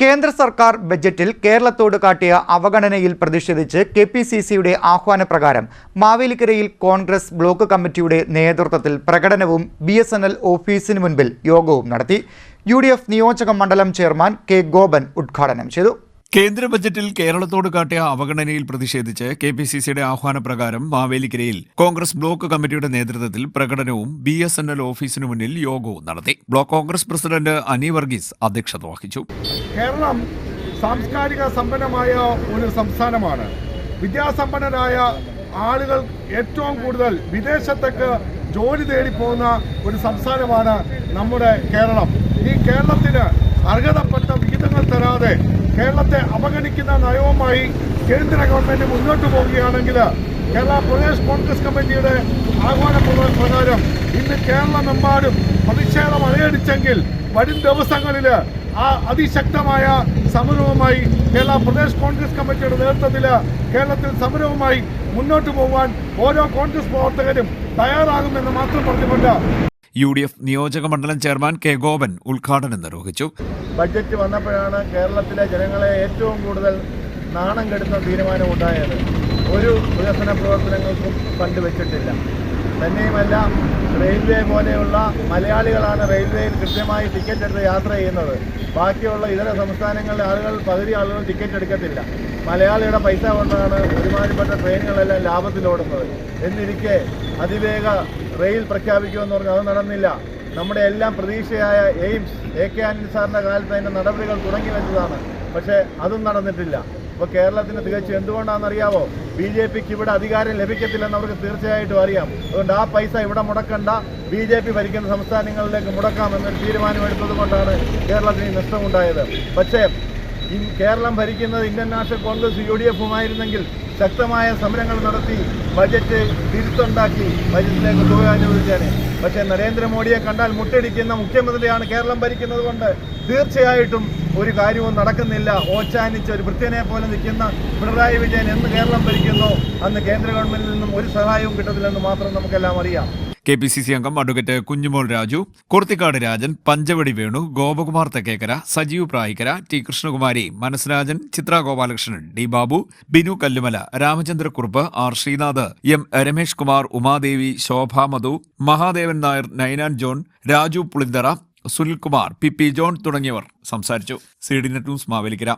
കേന്ദ്ര സർക്കാർ ബജറ്റിൽ കേരളത്തോട് കാട്ടിയ അവഗണനയിൽ പ്രതിഷേധിച്ച് കെ പി സി സിയുടെ ആഹ്വാനപ്രകാരം മാവേലിക്കരയിൽ കോൺഗ്രസ് ബ്ലോക്ക് കമ്മിറ്റിയുടെ നേതൃത്വത്തിൽ പ്രകടനവും ബി എസ് എൻ എൽ ഓഫീസിന് മുൻപിൽ യോഗവും നടത്തി. യു ഡി എഫ് നിയോജക മണ്ഡലം ചെയർമാൻ കെ ഗോപൻ ഉദ്ഘാടനം ചെയ്തു. കേന്ദ്ര ബജറ്റിൽ കേരളത്തോട് കാട്ടിയ അവഗണനയിൽ പ്രതിഷേധിച്ച് കെ പി സി സിയുടെ ആഹ്വാനപ്രകാരം മാവേലിക്കരയിൽ കോൺഗ്രസ് ബ്ലോക്ക് കമ്മിറ്റിയുടെ നേതൃത്വത്തിൽ പ്രകടനവും ബി എസ് എൻ എൽ ഓഫീസിനു മുന്നിൽ യോഗവും നടത്തി. ബ്ലോക്ക് കോൺഗ്രസ് പ്രസിഡന്റ് അനി വർഗീസ് അധ്യക്ഷത വഹിച്ചു. കേരളം സാംസ്കാരിക സമ്പന്നമായ ഒരു സംസ്ഥാനമാണ്. വിദ്യാസമ്പന്നരായ ആളുകൾ ഏറ്റവും കൂടുതൽ വിദേശത്തേക്ക് ജോലി തേടി പോകുന്ന ഒരു സംസ്ഥാനമാണ് നമ്മുടെ കേരളം. ഈ കേരളത്തിന് അർഹതപ്പെട്ട വിഹിതങ്ങൾ തരാതെ കേരളത്തെ അവഗണിക്കുന്ന നയവുമായി കേന്ദ്ര ഗവൺമെന്റ് മുന്നോട്ട് പോവുകയാണെങ്കിൽ കേരള പ്രദേശ് കോൺഗ്രസ് കമ്മിറ്റിയുടെ ആഹ്വാന പ്ര- പ്രകാരം ഇന്ന് കേരളമെമ്പാടും പ്രതിഷേധം അലയടിച്ചെങ്കിൽ വരും ദിവസങ്ങളിൽ ആ അതിശക്തമായ സമരവുമായി കേരള പ്രദേശ് കോൺഗ്രസ് കമ്മിറ്റിയുടെ നേതൃത്വത്തിൽ കേരളത്തിൽ സമരവുമായി മുന്നോട്ട് പോകാൻ ഓരോ കോൺഗ്രസ് പ്രവർത്തകരും തയ്യാറാകുമെന്ന് മാത്രം പറഞ്ഞുകൊണ്ട് യു ഡി എഫ് നിയോജക മണ്ഡലം ചെയർമാൻ കെ ഗോപൻ ഉദ്ഘാടനം നിർവഹിച്ചു. ബഡ്ജറ്റ് വന്നപ്പോഴാണ് കേരളത്തിലെ ജനങ്ങളെ ഏറ്റവും കൂടുതൽ നാണം കെടുന്ന തീരുമാനമുണ്ടായത് ഒരു വികസന പ്രവർത്തനങ്ങൾക്കും ഫണ്ട് വെച്ചിട്ടില്ല. തന്നെയുമല്ല റെയിൽവേ പോലെയുള്ള മലയാളികളാണ് റെയിൽവേയിൽ കൃത്യമായി ടിക്കറ്റ് എടുത്ത് യാത്ര ചെയ്യുന്നത്. ബാക്കിയുള്ള ഇതര സംസ്ഥാനങ്ങളിലെ ആളുകൾ പകുതി ആളുകൾ ടിക്കറ്റ് എടുക്കത്തില്ല. മലയാളിയുടെ പൈസ കൊണ്ടാണ് ഒരുമാതിരിപ്പെട്ട ട്രെയിനുകളെല്ലാം ലാഭത്തിലോടുന്നത്. എന്നിരിക്കെ അതിവേഗ റെയിൽ പ്രഖ്യാപിക്കുമെന്ന് പറഞ്ഞു അത് നടന്നില്ല. നമ്മുടെ എല്ലാം പ്രതീക്ഷയായ എയിംസ് എ കെ ആനന്ദ് സാറിന്റെ കാലത്ത് അതിന്റെ നടപടികൾ തുടങ്ങി വെച്ചതാണ്. പക്ഷേ അതും നടന്നിട്ടില്ല. അപ്പോൾ കേരളത്തിന് തികച്ചും എന്തുകൊണ്ടാണെന്നറിയാവോ? ബി ജെ പിക്ക് ഇവിടെ അധികാരം ലഭിക്കത്തില്ലെന്ന് അവർക്ക് തീർച്ചയായിട്ടും അറിയാം. അതുകൊണ്ട് ആ പൈസ ഇവിടെ മുടക്കണ്ട. ബി ജെ പി ഭരിക്കുന്ന സംസ്ഥാനങ്ങളിലേക്ക് മുടക്കാമെന്നൊരു തീരുമാനമെടുത്തത് കൊണ്ടാണ് കേരളത്തിന് നഷ്ടമുണ്ടായത്. പക്ഷേ കേരളം ഭരിക്കുന്നത് Indian National Congress U D എഫുമായിരുന്നെങ്കിൽ ശക്തമായ സമരങ്ങൾ നടത്തി ബജറ്റ് തിരുത്തുണ്ടാക്കി ബജറ്റിലേക്ക് തുക അനുവദിച്ചാണ് പക്ഷേ നരേന്ദ്രമോദിയെ കണ്ടാൽ മുട്ടടിക്കുന്ന മുഖ്യമന്ത്രിയാണ് കേരളം ഭരിക്കുന്നത് കൊണ്ട് തീർച്ചയായിട്ടും ഒരു കാര്യവും നടക്കുന്നില്ല. ഓച്ചാനിച്ച് ഒരു വൃത്യനെ പോലെ നിൽക്കുന്ന പിണറായി വിജയൻ എന്ന് കേരളം ഭരിക്കുന്നു. അന്ന് കേന്ദ്ര ഗവൺമെന്റിൽ നിന്നും ഒരു സഹായവും കിട്ടത്തില്ലെന്ന് മാത്രം നമുക്കെല്ലാം അറിയാം. കെ പി സി സി അംഗം advocate Kunjumol Raju Kurthikad Rajan Panchavadi Venu Gopakumar Thekkekara Sajeev Prayikkara T Krishnakumari Manasrajan Chitra Gopalakrishnan D Babu Binu Kallumala Ramachandrakurup R Sreenath M Ramesh Kumar Umadevi Shobha Madhu Mahadevan Nair Ninan John Raju Pulinthara Sunilkumar P P John തുടങ്ങിയവർ സംസാരിച്ചു. C D net news Mavelikkara.